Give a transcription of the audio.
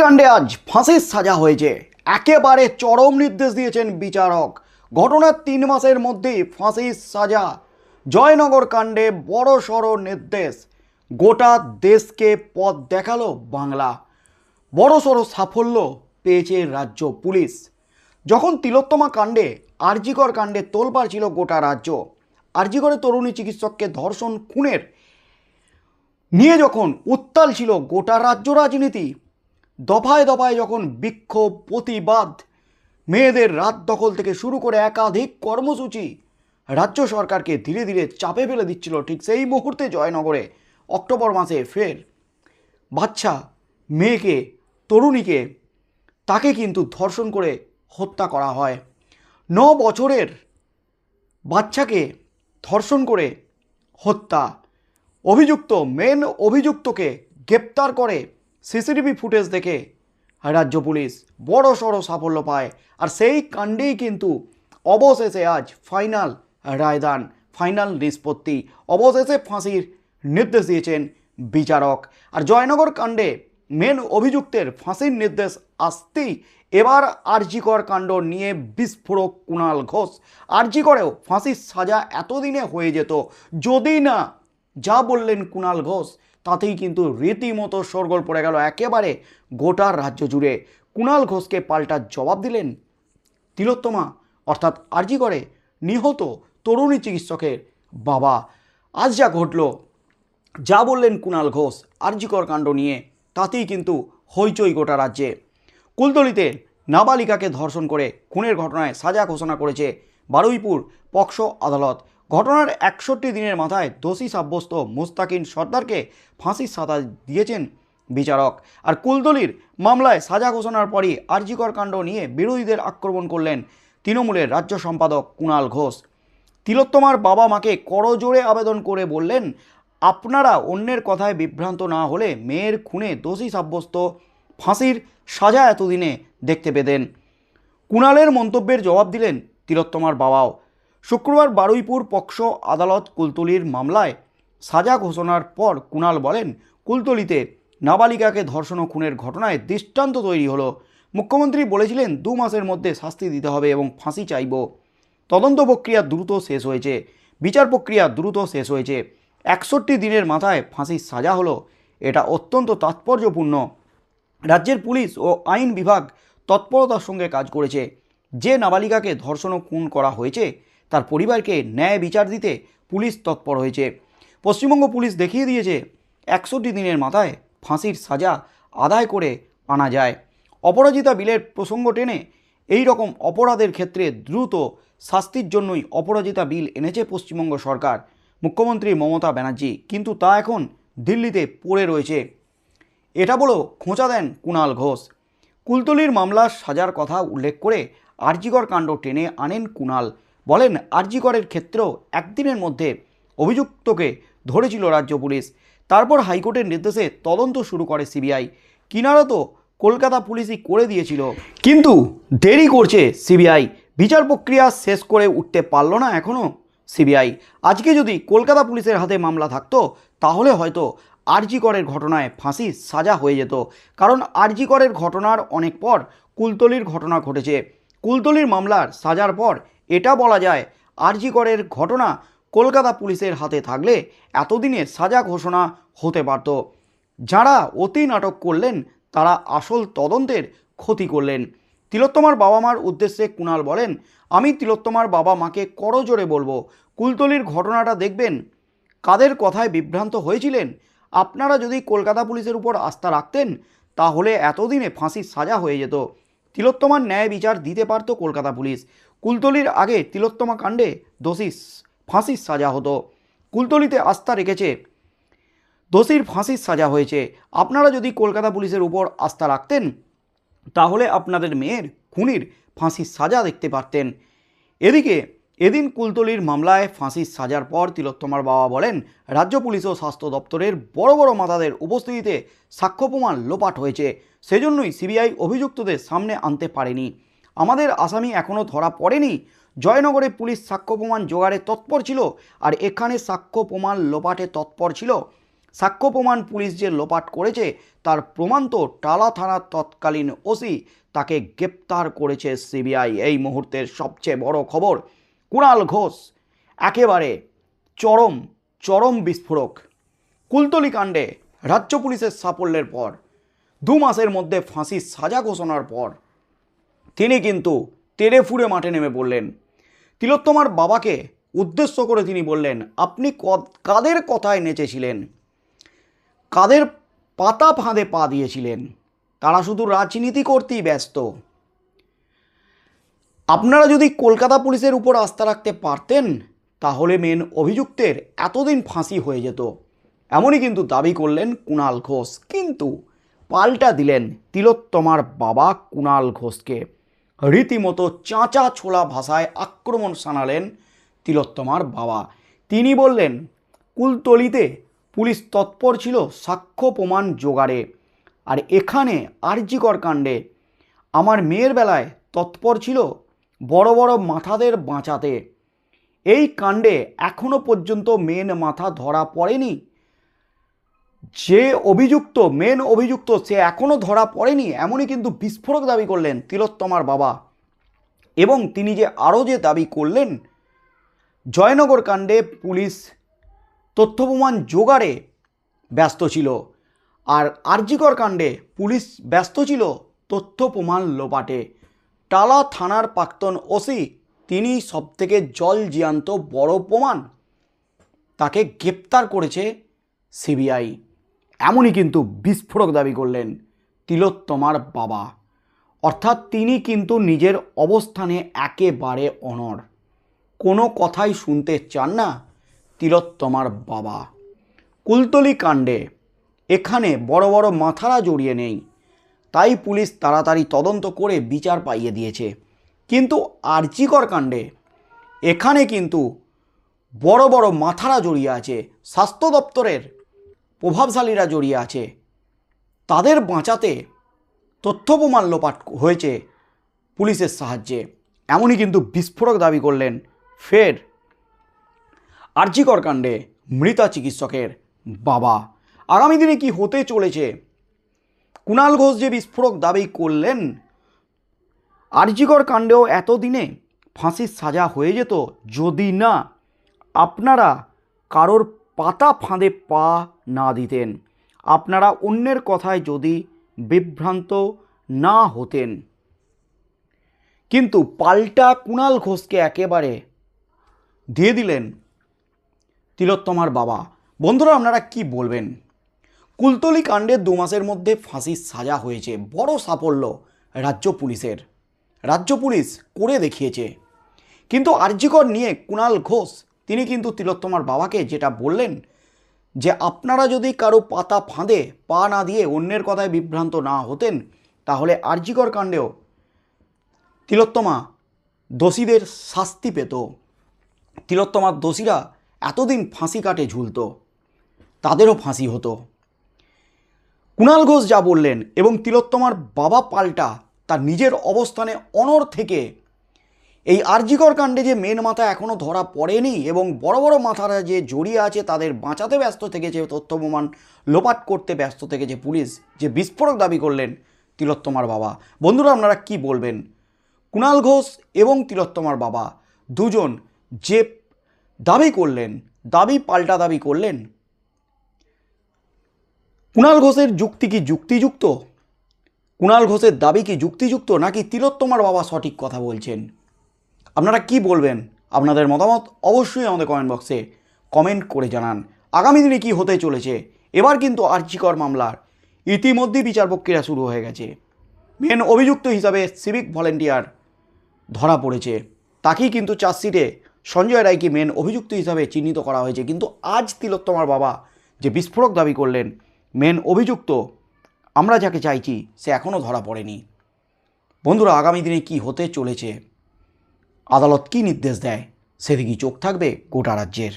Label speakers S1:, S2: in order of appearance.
S1: কাণ্ডে আজ ফাঁসির সাজা হয়েছে। একেবারে চরম নির্দেশ দিয়েছেন বিচারক। ঘটনার তিন মাসের মধ্যেই ফাঁসির সাজা। জয়নগর কাণ্ডে বড় সড় নির্দেশ। গোটা দেশকে পথ দেখাল বাংলা। বড় সড় সাফল্য পেয়েছে রাজ্য পুলিশ। যখন তিলোত্তমা কাণ্ডে আরজিকর কাণ্ডে তোলপাড় ছিল গোটা রাজ্য আরজিকরে তরুণী চিকিৎসককে ধর্ষণ, খুনের। নিয়ে যখন উত্তাল ছিল গোটা রাজ্য রাজনীতি দফায় দফায় যখন বিক্ষোভ, প্রতিবাদ, মেয়েদের রাত দখল থেকে শুরু করে একাধিক কর্মসূচি রাজ্য সরকারকে ধীরে ধীরে চাপে ফেলে দিচ্ছিল ঠিক সেই মুহূর্তে জয়নগরে, অক্টোবর মাসে ফের বাচ্চা মেয়েকে, তরুণীকে তাকে কিন্তু ধর্ষণ করে হত্যা করা হয়। ন বছরের বাচ্চাকে ধর্ষণ করে হত্যা। অভিযুক্ত, মেন অভিযুক্তকে গ্রেপ্তার করে সিসিটিভি ফুটেজ দেখে রাজ্য পুলিশ বড় সড় সাফল্য পায়। আর সেই কাণ্ডেই কিন্তু অবশেষে আজ ফাইনাল রায়দান ফাইনাল নিষ্পত্তি। অবশেষে ফাঁসির নির্দেশ দিয়েছেন বিচারক। আর জয়নগর কাণ্ডে মেন অভিযুক্তের ফাঁসির নির্দেশ আসতেই এবার আরজিকর কাণ্ড নিয়ে বিস্ফোরক কুণাল ঘোষ। আরজিকরেও ফাঁসির সাজা এতদিনে হয়ে যেত, যদি না যা বললেন কুণাল ঘোষ তাতেই কিন্তু রীতিমতো সরগোল পড়ে গেল একেবারে গোটা রাজ্য জুড়ে। কুণাল ঘোষকে পাল্টা জবাব দিলেন তিলোত্তমা, অর্থাৎ আরজি করে নিহত তরুণী চিকিৎসকের বাবা। আজ যা ঘটল, যা বললেন কুণাল ঘোষ আরজিকর কাণ্ড নিয়ে, তাতেই কিন্তু হইচই গোটা রাজ্যে। কুলতলিতে নাবালিকাকে ধর্ষণ করে খুনের ঘটনায় সাজা ঘোষণা করেছে বারুইপুর পক্সো আদালত। ঘটনার একষট্টি দিনের মাথায় দোষী সাব্যস্ত মুস্তাকিন সর্দারকে ফাঁসির সাজা দিয়েছেন বিচারক। আর কুলতলির মামলায় সাজা ঘোষণার পরই আরজিকর কাণ্ড নিয়ে বিরোধীদের আক্রমণ করলেন তৃণমূলের রাজ্য সম্পাদক কুণাল ঘোষ। তিলোত্তমার বাবা মাকে করজোড়ে আবেদন করে বললেন, আপনারা অন্যের কথায় বিভ্রান্ত না হলে মেয়ের খুনে দোষী সাব্যস্ত ফাঁসির সাজা এতদিনে দেখতে পেতেন। কুণালের মন্তব্যের জবাব দিলেন তিলোত্তমার বাবাও। শুক্রবার বারুইপুর পক্ষ আদালত কুলতলির মামলায় সাজা ঘোষণার পর কুণাল বলেন, কুলতলিতে নাবালিকাকে ধর্ষণ খুনের ঘটনায় দৃষ্টান্ত তৈরি হলো। মুখ্যমন্ত্রী বলেছিলেন, দু মাসের মধ্যে শাস্তি দিতে হবে এবং ফাঁসি চাইব। তদন্ত প্রক্রিয়া দ্রুত শেষ হয়েছে। বিচার প্রক্রিয়া দ্রুত শেষ হয়েছে। একষট্টি দিনের মাথায় ফাঁসির সাজা হলো। এটা অত্যন্ত তাৎপর্যপূর্ণ। রাজ্যের পুলিশ ও আইন বিভাগ তৎপরতার সঙ্গে কাজ করেছে। যে নাবালিকাকে ধর্ষণ খুন করা হয়েছে তার পরিবারকে ন্যায় বিচার দিতে পুলিশ তৎপর হয়েছে। পশ্চিমবঙ্গ পুলিশ দেখিয়ে দিয়েছে, একষট্টি দিনের মাথায় ফাঁসির সাজা আদায় করে আনা যায়। অপরাজিতা বিলের প্রসঙ্গ টেনে এই রকম অপরাধের ক্ষেত্রে দ্রুত শাস্তির জন্যই অপরাজিতা বিল এনেছে পশ্চিমবঙ্গ সরকার, মুখ্যমন্ত্রী মমতা ব্যানার্জি। কিন্তু তা এখন দিল্লিতে পড়ে রয়েছে। এটা বলেও খোঁচা দেন কুণাল ঘোষ। কুলতলির মামলার সাজার কথা উল্লেখ করে আরজিকর কাণ্ড টেনে আনেন কুণাল। বলেন, আরজিকরের ক্ষেত্রেও একদিনের মধ্যে অভিযুক্তকে ধরেছিল রাজ্য পুলিশ। তারপর হাইকোর্টের নির্দেশে তদন্ত শুরু করে সিবিআই। কিনারা তো কলকাতা পুলিশই করে দিয়েছিল। কিন্তু দেরি করছে সিবিআই। বিচার প্রক্রিয়া শেষ করে উঠতে পারল না এখনও সিবিআই। আজকে যদি কলকাতা পুলিশের হাতে মামলা থাকতো, তাহলে হয়তো আরজি করের ঘটনায় ফাঁসি সাজা হয়ে যেত। কারণ আরজি করের ঘটনার অনেক পর কুলতলির ঘটনা ঘটেছে। কুলতলির মামলার সাজার পর এটা বলা যায় আরজি করের ঘটনা কলকাতা পুলিশের হাতে থাকলে এতদিনের সাজা ঘোষণা হতে পারত। যারা অতি নাটক করলেন, তারা আসল তদন্তের ক্ষতি করলেন। তিলোত্তমার বাবা মার উদ্দেশ্যে কুণাল বলেন, আমি তিলোত্তমার বাবা মাকে করজোরে বলব। কুলতলির ঘটনাটা দেখবেন। কাদের কথায় বিভ্রান্ত হয়েছিলেন? আপনারা যদি কলকাতা পুলিশের উপর আস্থা রাখতেন, তাহলে এতদিনে ফাঁসির সাজা হয়ে যেত। তিলোত্তমার ন্যায় বিচার দিতে পারত কলকাতা পুলিশ। কুলতলির আগে তিলোত্তমা কাণ্ডে দোষী ফাঁসির সাজা হতো। কুলতলিতে আস্থা রেখেছে। দোষীর ফাঁসির সাজা হয়েছে। আপনারা যদি কলকাতা পুলিশের উপর আস্থা রাখতেন, তাহলে আপনাদের মেয়ের, খুনির ফাঁসির সাজা দেখতে পারতেন। এদিকে এদিন কুলতলির মামলায় ফাঁসির সাজার পর তিলোত্তমার বাবা বলেন, রাজ্য পুলিশ ও স্বাস্থ্য দপ্তরের বড় বড় মাতাদের উপস্থিতিতে সাক্ষ্য প্রমাণ লোপাট হয়েছে। সেজন্যই সিবিআই অভিযুক্তদের সামনে আনতে পারেনি। আমাদের আসামি এখনও ধরা পড়েনি। জয়নগরে পুলিশ সাক্ষ্য প্রমাণ জোগাড়ে তৎপর ছিল আর এখানে সাক্ষ্য প্রমাণ লোপাটে তৎপর ছিল। সাক্ষ্য প্রমাণ পুলিশ যে লোপাট করেছে, তার প্রমাণ তো টালা থানার তৎকালীন ওসি তাকে গ্রেপ্তার করেছে সিবিআই। এই মুহূর্তের সবচেয়ে বড় খবর কুণাল ঘোষ, একেবারে চরম চরম বিস্ফোরক। কুলতলি কাণ্ডে রাজ্য পুলিশের সাফল্যের পর, দু মাসের মধ্যে ফাঁসির সাজা ঘোষণার পর, তিনি কিন্তু তেড়ে ফুড়ে মাঠে নেমে পড়লেন। তিলোত্তমার বাবাকে উদ্দেশ্য করে তিনি বললেন, আপনি কাদের কথায় নেচেছিলেন? কাদের পাতা ফাঁদে পা দিয়েছিলেন? তারা শুধু রাজনীতি করতেই ব্যস্ত। আপনারা যদি কলকাতা পুলিশের উপর আস্থা রাখতে পারতেন, তাহলে মেন অভিযুক্তের এতদিন ফাঁসি হয়ে যেত। এমনই কিন্তু দাবি করলেন কুণাল ঘোষ। কিন্তু পাল্টা দিলেন তিলোত্তমার বাবা কুণাল ঘোষকে। রীতিমতো চাঁচা ছোলা ভাষায় আক্রমণ শানালেন তিলোত্তমার বাবা। তিনি বললেন, কুলতলিতে পুলিশ তৎপর ছিল সাক্ষ্য প্রমাণ জোগাড়ে, আর এখানে আর্যিকর কাণ্ডে। আমার মেয়ের বেলায় তৎপর ছিল বড় বড় মাথাদের বাঁচাতে। এই কাণ্ডে এখনও পর্যন্ত মেন মাথা ধরা পড়েনি। যে অভিযুক্ত, মেন অভিযুক্ত, সে এখনও ধরা পড়েনি, এমনই কিন্তু বিস্ফোরক দাবি করলেন তিলোত্তমার বাবা। এবং তিনি যে আরও যে দাবি করলেন, জয়নগর কাণ্ডে পুলিশ তথ্য প্রমাণ জোগাড়ে ব্যস্ত ছিল। আর আরজিকর কাণ্ডে পুলিশ ব্যস্ত ছিল তথ্য প্রমাণ লোপাটে। টালা থানার প্রাক্তন ওসি, তিনি সবথেকে জল জিয়ান্ত বড় প্রমাণ। তাকে গ্রেপ্তার করেছে সিবিআই। এমনই কিন্তু বিস্ফোরক দাবি করলেন তিলোত্তমার বাবা। অর্থাৎ তিনি কিন্তু নিজের অবস্থানে একেবারে অনড়। কোনো কথাই শুনতে চান না তিলোত্তমার বাবা। কুলতলি কাণ্ডে। এখানে বড় বড় মাথারা জড়িয়ে নেই। তাই পুলিশ তাড়াতাড়ি তদন্ত করে বিচার পাইয়ে দিয়েছে। কিন্তু আর্চিকর কাণ্ডে, এখানে কিন্তু বড় বড় মাথারা জড়িয়ে আছে, স্বাস্থ্য দপ্তরের প্রভাবশালীরা জড়িয়ে আছে। তাদের বাঁচাতে তথ্য প্রমাণ লোপাট হয়েছে পুলিশের সাহায্যে। এমনই কিন্তু বিস্ফোরক দাবি করলেন ফের আর্যিকর কাণ্ডে মৃতা চিকিৎসকের বাবা। আগামী দিনে কি হতে চলেছে কুণাল ঘোষ যে বিস্ফোরক দাবি করলেন আর্যিকর কাণ্ডেও এতদিনে ফাঁসির সাজা হয়ে যেত যদি না আপনারা কারোর পাতা ফাঁদে পা না দিতেন। আপনারা অন্যের কথায় যদি বিভ্রান্ত না হতেন। কিন্তু পাল্টা কুণাল ঘোষকে একেবারে দিয়ে দিলেন তিলোত্তমার বাবা। বন্ধুরা, আপনারা কি বলবেন? কুলতলি কাণ্ডে দু মাসের মধ্যে ফাঁসির সাজা হয়েছে। বড় সাফল্য রাজ্য পুলিশের। রাজ্য পুলিশ করে দেখিয়েছে। কিন্তু আর্যিকর নিয়ে কুণাল ঘোষ, তিনি কিন্তু তিলোত্তমার বাবাকে যেটা বললেন যে, আপনারা যদি কারও পাতা ফাঁদে পা না দিয়ে অন্যের কথায় বিভ্রান্ত না হতেন, তাহলে আর্যিকর কাণ্ডেও তিলোত্তমা দোষীদের শাস্তি পেত। তিলোত্তমার দোষীরা এতদিন ফাঁসি কাটে ঝুলত, তাদেরও ফাঁসি হতো। কুণাল ঘোষ যা বললেন এবং তিলোত্তমার বাবা পাল্টা তার নিজের অবস্থানে অনর থেকে। এই আরজিকর কাণ্ডে যে মেন মাথা এখনও ধরা পড়েনি এবং বড় বড় মাথারা যে জড়িয়ে আছে তাদের বাঁচাতে ব্যস্ত থেকেছে তথ্য প্রমাণ লোপাট করতে ব্যস্ত থেকেছে পুলিশ যে বিস্ফোরক দাবি করলেন তিলোত্তমার বাবা। বন্ধুরা, আপনারা কি বলবেন? কুণাল ঘোষ এবং তিলোত্তমার বাবা দুজন যে দাবি করলেন, দাবি পাল্টা দাবি করলেন কুণাল ঘোষের যুক্তি কি যুক্তিযুক্ত? কুণাল ঘোষের দাবি কি যুক্তিযুক্ত নাকি তিলোত্তমার বাবা সঠিক কথা বলছেন? আপনারা কি বলবেন? আপনাদের মতামত অবশ্যই আমাদের কমেন্ট বক্সে কমেন্ট করে জানান। আগামী দিনে কি হতে চলেছে? এবার কিন্তু আর্যিকর মামলার ইতিমধ্যেই বিচার প্রক্রিয়া শুরু হয়ে গেছে। মেন অভিযুক্ত হিসাবে সিভিক ভলেন্টিয়ার ধরা পড়েছে। তাকেই কিন্তু চার্জশিটে সঞ্জয় রায়কে মেন অভিযুক্ত হিসাবে চিহ্নিত করা হয়েছে। কিন্তু আজ তিলোত্তমার বাবা যে বিস্ফোরক দাবি করলেন মেন অভিযুক্ত, আমরা যাকে চাইছি, সে এখনও ধরা পড়েনি। বন্ধুরা, আগামী দিনে কি হতে চলেছে? আদালত কি নির্দেশ দেয়? সেদিকেই চোখ থাকবে গোটা রাজ্যের।